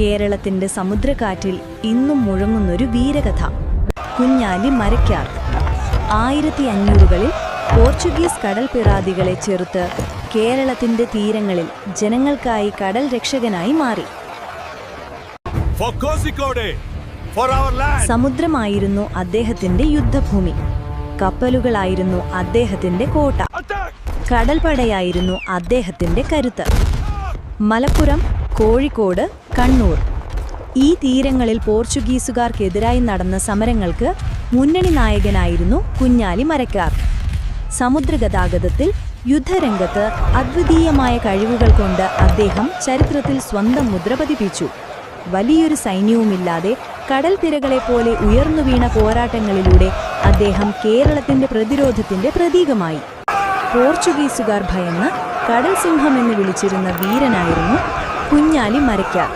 കേരളത്തിന്റെ സമുദ്രക്കാറ്റിൽ ഇന്നും മുഴങ്ങുന്നൊരു വീരകഥ. കുഞ്ഞാലി മരക്കാർ. ആയിരത്തി അഞ്ഞൂറുകളിൽ പോർച്ചുഗീസ് കടൽ പിറാദികളെ ചെറുത്ത് കേരളത്തിന്റെ തീരങ്ങളിൽ ജനങ്ങൾക്കായി കടൽ രക്ഷകനായി മാറി. സമുദ്രമായിരുന്നു അദ്ദേഹത്തിന്റെ യുദ്ധഭൂമി. കപ്പലുകളായിരുന്നു അദ്ദേഹത്തിന്റെ കോട്ട. കടൽപടയായിരുന്നു കടൽപ്പടയായിരുന്നു അദ്ദേഹത്തിന്റെ കരുത്ത്. മലപ്പുറം കോഴിക്കോട് കണ്ണൂർ. ഈ തീരങ്ങളിൽ പോർച്ചുഗീസുകാർക്കെതിരായി നടന്ന സമരങ്ങൾക്ക് മുന്നണി നായകനായിരുന്നു കുഞ്ഞാലി മരക്കാർ. സമുദ്രഗതാഗതത്തിൽ യുദ്ധരംഗത്ത് അദ്വിതീയമായ കഴിവുകൾ കൊണ്ട് അദ്ദേഹം ചരിത്രത്തിൽ സ്വന്തം മുദ്ര പതിപ്പിച്ചു. വലിയൊരു സൈന്യവുമില്ലാതെ കടൽ തിരകളെപ്പോലെ ഉയർന്നു വീണ പോരാട്ടങ്ങളിലൂടെ അദ്ദേഹം കേരളത്തിന്റെ പ്രതിരോധത്തിന്റെ പ്രതീകമായി. പോർച്ചുഗീസുകാർ ഭയന്ന് കടൽ സിംഹം എന്ന് വിളിച്ചിരുന്ന വീരനായിരുന്നു കുഞ്ഞാലി മരക്കാർ